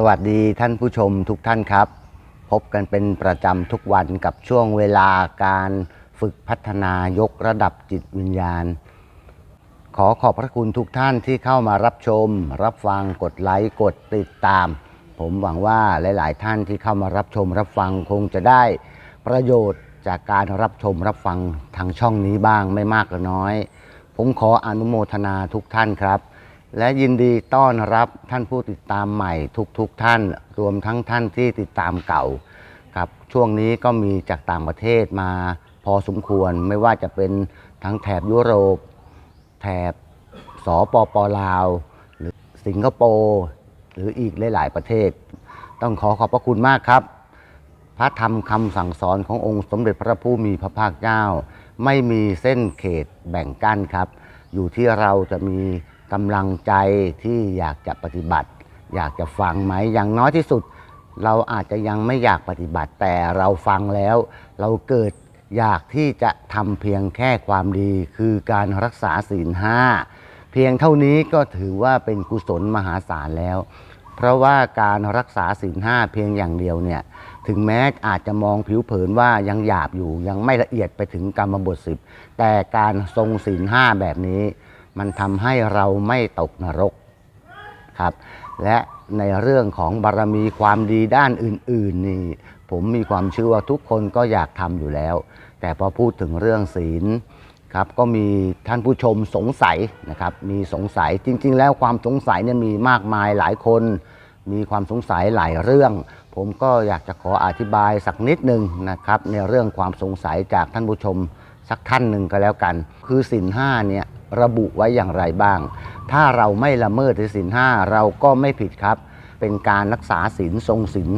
สวัสดีท่านผู้ชมทุกท่านครับ พบกันเป็นประจำทุกวันกับช่วงเวลาการฝึกพัฒนายกระดับจิตวิญญาณ ขอขอบพระคุณทุกท่านที่เข้ามารับชม รับฟังกดไลค์กดติดตาม ผมหวังว่าหลาย ๆ ท่านที่เข้ามารับชม รับฟังคงจะได้ประโยชน์จากการรับชมรับฟังทางช่องนี้บ้างไม่มากก็น้อย ผมขออนุโมทนาทุกท่านครับ และยินดีต้อนรับท่านผู้ติดตามใหม่ทุกๆทท่าน รวมทั้งท่านที่ติดตามเก่าครับช่วงนี้ก็มีจากต่างประเทศมาพอสมควรไม่ว่าจะเป็นทั้งแถบยุโรป แถบสปปลาว หรือสิงคโปร์หรืออีกหลาย ๆ ประเทศ ต้องขอขอบพระคุณมากครับ พระธรรมคำสั่งสอนขององค์สมเด็จพระผู้มีพระภาคเจ้า ไม่มีเส้นเขตแบ่งกั้นครับ อยู่ที่เราจะมี กำลังใจที่อยากจะปฏิบัติ อยากจะฟังไหมอย่างน้อยที่สุด เราอาจจะยังไม่อยากปฏิบัติ แต่เราฟังแล้ว เราเกิดอยากที่จะทำเพียงแค่ความดี คือการรักษาศีลห้าเพียงเท่านี้ก็ถือว่าเป็นกุศลมหาศาลแล้ว เพราะว่าการรักษาศีลห้าเพียงอย่างเดียวเนี่ยถึงแม้อาจจะมองผิวเผินว่ายังหยาบอยู่ยังไม่ละเอียดไปถึงกรรมบทสิบแต่การทรงศีลห้าแบบนี้ มันทำให้เราไม่ตกนรกครับ และในเรื่องของบารมีความดีด้านอื่น ๆ นี่ ผมมีความเชื่อว่าทุกคนก็อยากทำอยู่แล้ว แต่พอพูดถึงเรื่องศีลครับก็มีท่านผู้ชมสงสัยนะครับ มีสงสัยจริง ๆ แล้วความสงสัยเนี่ยมีมากมายหลายคน มีความสงสัยหลายเรื่อง ผมก็อยากจะขออธิบายสักนิดหนึ่งนะครับในเรื่องความสงสัยจากท่านผู้ชมสักท่านหนึ่งก็แล้วกัน คือศีลห้าเนี่ย ระบุไว้อย่างไรบ้าง ถ้าเราไม่ละเมิดศีลห้าเราก็ไม่ผิดครับ เป็นการรักษาศีลทรงศีล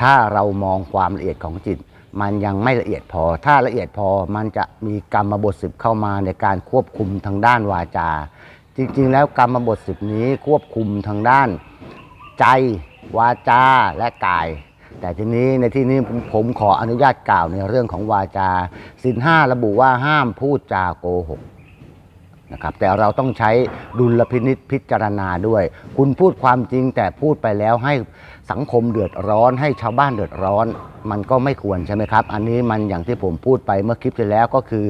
ถ้าเรามองความละเอียดของจิต มันยังไม่ละเอียดพอ ถ้าละเอียดพอมันจะมีกรรมบทสิบเข้ามาในการควบคุมทางด้านวาจา จริงๆ แล้วกรรมบทสิบนี้ควบคุมทางด้าน ใจวาจาและกาย แต่ทีนี้ในที่นี้ผมผมขออนุญาตกล่าวในเรื่องของวาจาสินห้าระบุว่าห้ามพูดจาโกหก นะครับแต่เราต้องใช้ดุลพินิษพิจารณาด้วย คุณพูดความจริงแต่พูดไปแล้วให้สังคมเดือดร้อน ให้ชาวบ้านเดือดร้อน มันก็ไม่ควรใช่ไหมครับ อันนี้มันอย่างที่ผมพูดไปเมื่อคลิปที่แล้วก็คือ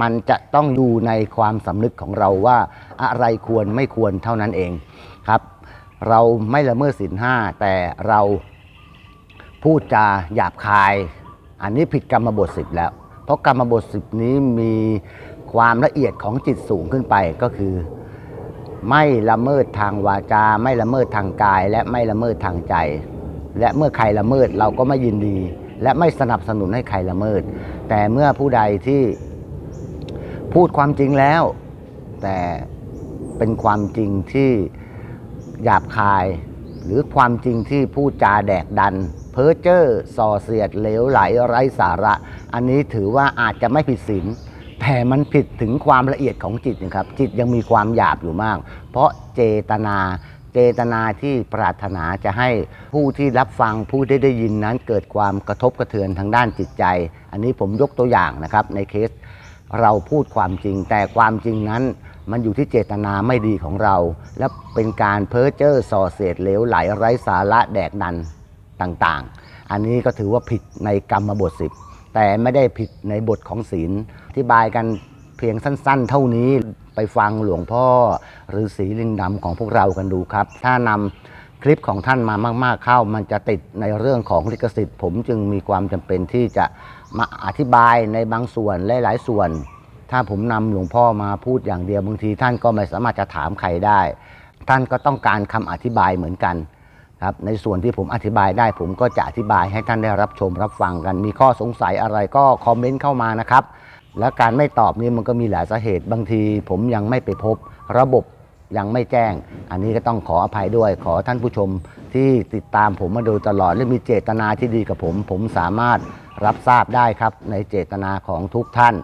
มันจะต้องดูในความสำนึกของเราว่าอะไรควรไม่ควรเท่านั้นเองครับ เราไม่ละเมิดศีลห้าแต่เราพูดจาหยาบคาย อันนี้ผิดกรรมบทสิบแล้ว เพราะกรรมบทสิบนี้มี ความละเอียดของจิตสูงขึ้นไปก็คือ ไม่ละเมิดทางวาจา ไม่ละเมิดทางกาย และไม่ละเมิดทางใจ และเมื่อใครละเมิดเราก็ไม่ยินดี และไม่สนับสนุนให้ใครละเมิด แต่เมื่อผู้ใดที่พูดความจริงแล้ว แต่เป็นความจริงที่หยาบคาย หรือความจริงที่พูดจาแดกดัน เพ้อเจ้อส่อเสียด เหลวไหลไร้สาระ อันนี้ถือว่าอาจจะไม่ผิดศีล แต่มันผิดถึงความละเอียดของจิตนะครับ จิตยังมีความหยาบอยู่มาก เพราะเจตนาเจตนาที่ปรารถนาจะให้ผู้ที่รับฟังผู้ที่ได้ยินนั้นเกิดความกระทบกระเทือนทางด้านจิตใจ อันนี้ผมยกตัวอย่างนะครับ ในเคสเราพูดความจริง แต่ความจริงนั้นมันอยู่ที่เจตนาไม่ดีของเรา และเป็นการเพ้อเจ้อส่อเสียดเหลวไหลไร้สาระแดกดันต่างๆ อันนี้ก็ถือว่าผิดในกรรมบทสิบ แต่ไม่ได้ผิดในบทของศีลอธิบายกันเพียงสั้น ๆ เท่านี้ไปฟังหลวงพ่อหรือสีลิงดำของพวกเรากันดูครับ ถ้านำคลิปของท่านมามาก ๆ เข้า มันจะติดในเรื่องของลิขสิทธิ์ ผมจึงมีความจำเป็นที่จะมาอธิบายในบางส่วนหลายส่วน ถ้าผมนำหลวงพ่อมาพูดอย่างเดียวบางที ท่านก็ไม่สามารถจะถามใครได้ ท่านก็ต้องการคำอธิบายเหมือนกัน ครับในส่วนที่ผมอธิบายได้ ผมก็จะอธิบายให้ท่านได้รับชมรับฟังกัน มีข้อสงสัยอะไรก็คอมเมนต์เข้ามานะครับ และการไม่ตอบนี่มันก็มีหลายสาเหตุบางที ผมยังไม่ไปพบระบบยังไม่แจ้ง อันนี้ก็ต้องขออภัยด้วย ขอท่านผู้ชมที่ติดตามผมมาโดยตลอด และมีเจตนาที่ดีกับผม ผมสามารถรับทราบได้ครับ ในเจตนาของทุกท่าน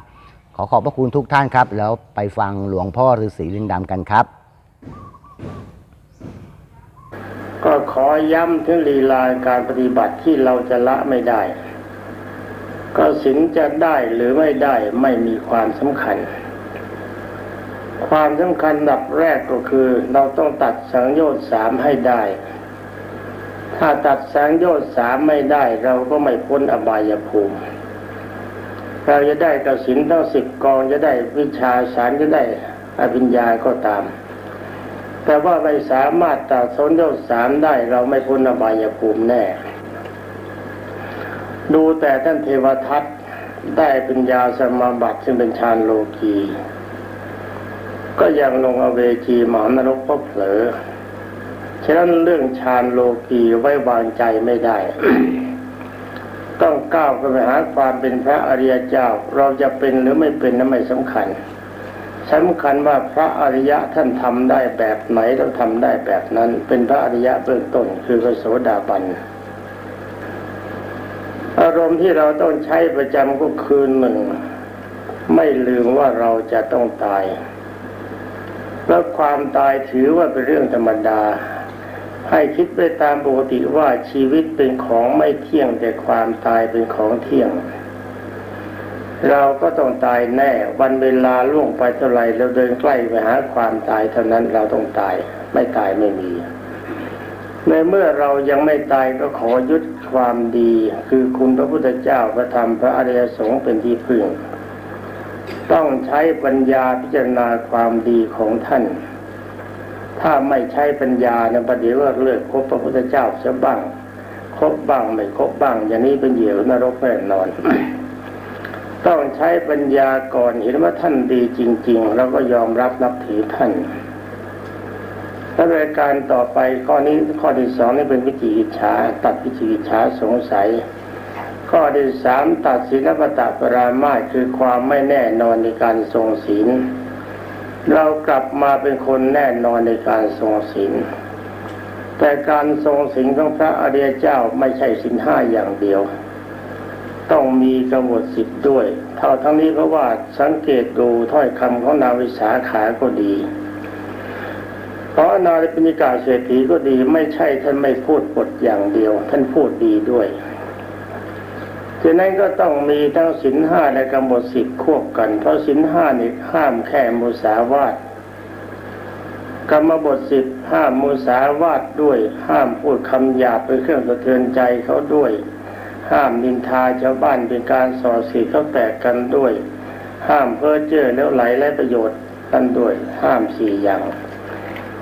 ขอขอบพระคุณทุกท่านครับ แล้วไปฟังหลวงพ่อฤาษีลิงดำกันครับ ก็ขอย้ำถึงลีลาการปฏิบัติที่เราจะละไม่ได้ ก็สินจะได้หรือไม่ได้ไม่มีความสำคัญ ความสำคัญดับแรกก็คือ เราต้องตัดสังโยชน์สามให้ได้ ถ้าตัดสังโยชน์สามไม่ได้ เราก็ไม่พ้นอบายภูมิเราจะได้กสินทั้งสิบกองจะได้วิชาสารจะได้อภิญญาก็ตาม แต่ว่าไม่สามารถตัดสังโยชน์สามได้เราไม่พ้นอบายภูมิแน่ ดูแต่ท่านเทวทัตได้ปัญญาสมาบัติซึ่งเป็นฌานโลกีก็ยังลงอเวจีหมานรกก็เผลอ ฉะนั้นเรื่องฌานโลกีไว้วางใจไม่ได้ ต้องก้าวไปหาความเป็นพระอริยเจ้า เราจะเป็นหรือไม่เป็นนั้นไม่สำคัญ สำคัญว่าพระอริยะท่านทำได้แบบไหนเราทำได้แบบนั้น เป็นพระอริยะเบื้องต้นคือพระโสดาบันอารมณ์ที่เราต้องใช้ประจำก็คือหนึ่ง ไม่ลืมว่าเราจะต้องตาย แล้วความตายถือว่าเป็นเรื่องธรรมดา ให้คิดไปตามปกติว่าชีวิตเป็นของไม่เที่ยงแต่ความตายเป็นของเที่ยง เราก็ต้องตายแน่ วันเวลาล่วงไปเท่าไรเราเดินใกล้ไปหาความตายเท่านั้นเราต้องตาย ไม่ตายไม่มีในเมื่อเรายังไม่ตายก็ขอยึดความดี คือคุณพระพุทธเจ้าพระธรรมพระอริยสงฆ์เป็นที่พึ่ง ต้องใช้ปัญญาพิจารณาความดีของท่าน ถ้าไม่ใช้ปัญญาเนี่ยประเดี๋ยวเลิกคบพระพุทธเจ้าเสียบ้างคบบ้างไม่คบบ้าง อย่างนี้เป็นเหยื่อนรกแน่นอน ต้องใช้ปัญญาก่อนเห็นว่าท่านดีจริง ๆ แล้วก็ยอมรับนับถือท่านและรายการต่อไปข้อนี้ข้อที่สองนี่เป็นวิจิกิจฉาตัดวิจิกิจฉาสงสัย ข้อที่สามตัดศีลปตะปรามาคือความไม่แน่นอนในการทรงศีล เรากลับมาเป็นคนแน่นอนในการทรงศีลแต่การทรงศีลของพระอริยเจ้าไม่ใช่ศีลห้าอย่างเดียว ต้องมีกำหนดสิบด้วย เท่าทั้งนี้เพราะว่าสังเกตดูถ้อยคำของนางวิสาขาก็ดี เพราะนาริปิณิกาเศรษฐีก็ดีไม่ใช่ท่านไม่พูดบทอย่างเดียว ท่านพูดดีด้วยฉะนั้นก็ต้องมีทั้งสินห้าและกำหนดสิบควบกัน เพราะสินห้านี่ห้ามแค่มุสาวาทกรรมบทสิบห้ามมุสาวาทด้วย ห้ามพูดคำหยาบเป็นเครื่องสะเทือนใจเขาด้วย ห้ามนินทาชาวบ้านเป็นการส่อเสียดเขาแตกกันด้วย ห้ามเพ้อเจ้อแล้วไหลและประโยชน์กันด้วย ห้ามสี่อย่าง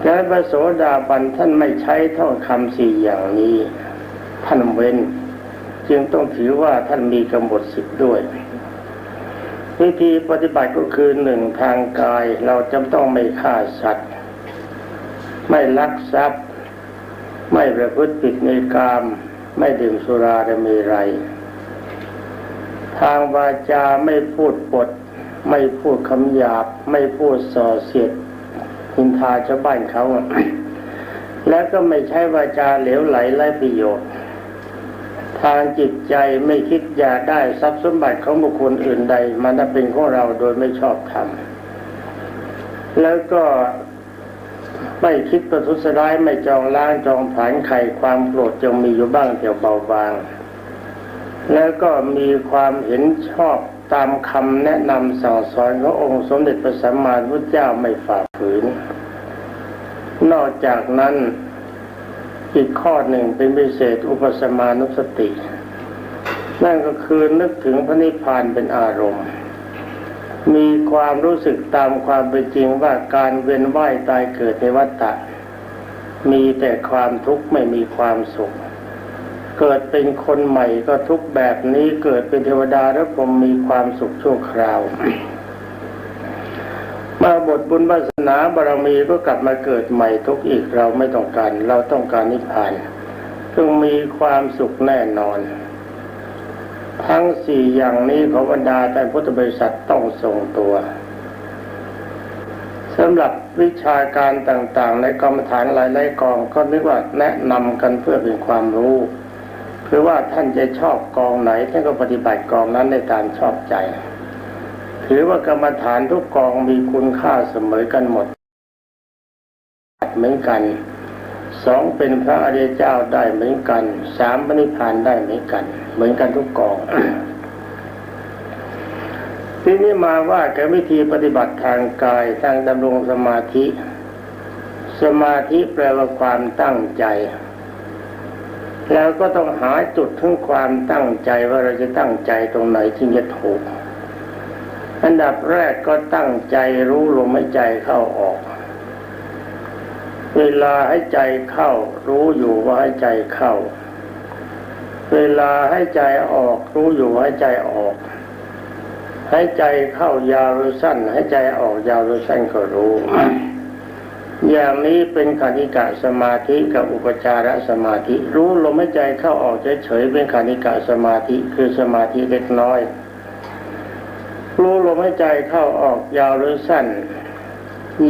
ดังนั้นพระโสดาบันท่านไม่ใช้ท่องคำสี่อย่างนี้ ท่านเว้น จึงต้องถือว่าท่านมีกำหนดสิบด้วยวิธีปฏิบัติก็คือหนึ่งทางกายเราจำต้องไม่ฆ่าสัตว์ ไม่ลักทรัพย์ ไม่ประพฤติผิดในกาม ไม่ดื่มสุราและมรัยทางวาจาไม่พูดปด ไม่พูดคำหยาบ ไม่พูดส่อเสียดหินทาชาวบ้านเขา และก็ไม่ใช่วาจาเหลวไหลไร้ประโยชน์ ทางจิตใจไม่คิดอยากได้ทรัพย์สมบัติของบุคคลอื่นใด มันเป็นของเราโดยไม่ชอบธรรมแล้วก็ ไม่คิดประทุษร้ายไม่จองล้างจองผานไข่ความโกรธจงมีอยู่บ้างแต่เบาบาง แล้วก็มีความเห็นชอบตามคำแนะนำสั่งสอนขององค์สมเด็จพระสัมมาสัมพุทธเจ้าไม่ฝ่าฝืน นอกจากนั้นอีกข้อหนึ่งเป็นพิเศษอุปสมานุสติ นั่นก็คือนึกถึงพระนิพพานเป็นอารมณ์ มีความรู้สึกตามความเป็นจริงว่าการเวียนว่ายตายเกิดในวัฏฏะมีแต่ความทุกข์ไม่มีความสุข เกิดเป็นคนใหม่ก็ทุกแบบนี้เกิดเป็นเทวดาแล้วผมมีความสุขชั่วคราวมาบทบุญวาสนาบารมีก็กลับมาเกิดใหม่ทุกอีกเราไม่ต้องการ เราต้องการนิพพานจึงมีความสุขแน่นอน ทั้งสี่อย่างนี้ของบรรดาแต่พุทธบริษัทต้องทรงตัวสำหรับวิชาการต่างๆ ในกรรมฐานหลายๆกองก็นึกว่าแนะนำกันเพื่อเป็นความรู้คือว่าท่านจะชอบกองไหนท่านก็ปฏิบัติกองนั้นในตามชอบใจ ถือว่ากรรมฐานทุกกองมีคุณค่าเสมอกันหมดเหมือนกัน สองเป็นพระอริยเจ้าได้เหมือนกัน สามปณิพานได้เหมือนกัน เหมือนกันทุกกอง ทีนี้มาว่ากับวิธีปฏิบัติทางกายทางดำรงสมาธิ สมาธิแปลว่าความตั้งใจ แล้วก็ต้องหาจุดถึงความตั้งใจว่าเราจะตั้งใจตรงไหนจึงจะถูก อันดับแรกก็ตั้งใจรู้ลมหายใจเข้าออก เวลาให้ใจเข้า รู้อยู่ว่าให้ใจเข้า เวลาให้ใจออก รู้อยู่ให้ใจออก ให้ใจเข้ายาวหรือสั้น ให้ใจออกยาวหรือสั้นก็รู้ อย่างนี้เป็นคณิกะสมาธิกับอุปจารสมาธิ รู้ลมใหายใจเข้าออกเฉยๆเป็นคณิกะสมาธิคือสมาธิเล็กน้อย รู้ลมใหายใจเข้าออกยาวหรือสั้น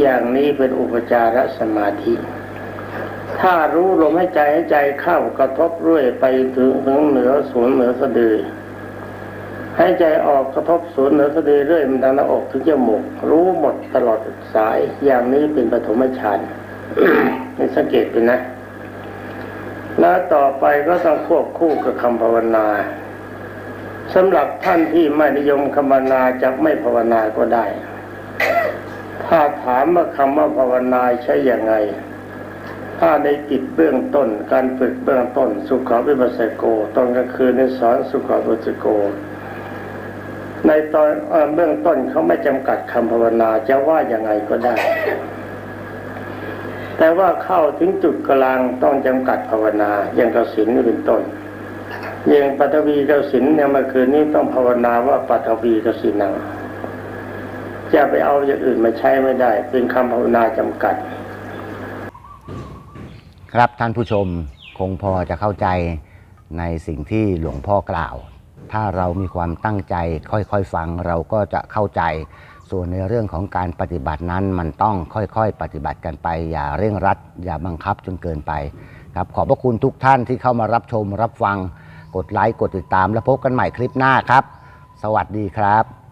อย่างนี้เป็นอุปจารสมาธิ ถ้ารู้ลมหายใจให้ใจเข้ากระทบเรื่อยไปถึงถึงเหนือศูนย์เหนือสะดือให้ใจออกกระทบศูนย์เหนือสะดือเรื่อยมันดังหน้าอกถึงจมูกรู้หมดตลอดสายอย่างนี้เป็นปฐมฌานนี่สังเกตดูนะ แล้วต่อไปก็ต้องควบคู่กับคำภาวนาสำหรับท่านที่ไม่นิยมคำภาวนาจะไม่ภาวนาก็ได้ ถ้าถามว่าคำว่าภาวนาใช้อย่างไง ถ้าในจิตเบื้องต้น การฝึกเบื้องต้น สุขวิปัสสโก ตอนกลางคืนในสอนสุขวิปัสสโก ในตอนเอเบื้องต้นเขาไม่จำกัดคำภาวนาจะว่าอย่างไงก็ได้ แต่ว่าเข้าถึงจุดกลางต้องจำกัดภาวนา อย่างกสินเป็นต้นอย่างปัทวีกสินเนี่ยเมื่อคืนนี้ต้องภาวนาว่าปัทวีกสินัง จะไปเอาอย่างอื่นมาใช้ไม่ได้ เป็นคำภาวนาจำกัด ครับท่านผู้ชมคงพอจะเข้าใจในสิ่งที่หลวงพ่อกล่าว ถ้าเรามีความตั้งใจค่อยๆฟังเราก็จะเข้าใจ ส่วนในเรื่องของการปฏิบัตินั้นมันต้องค่อยๆ ปฏิบัติกันไป อย่าเร่งรัด อย่าบังคับจนเกินไป ครับขอบพระคุณทุกท่านที่เข้ามารับชมรับฟัง กดไลค์กดติดตาม แล้วพบกันใหม่คลิปหน้าครับ สวัสดีครับ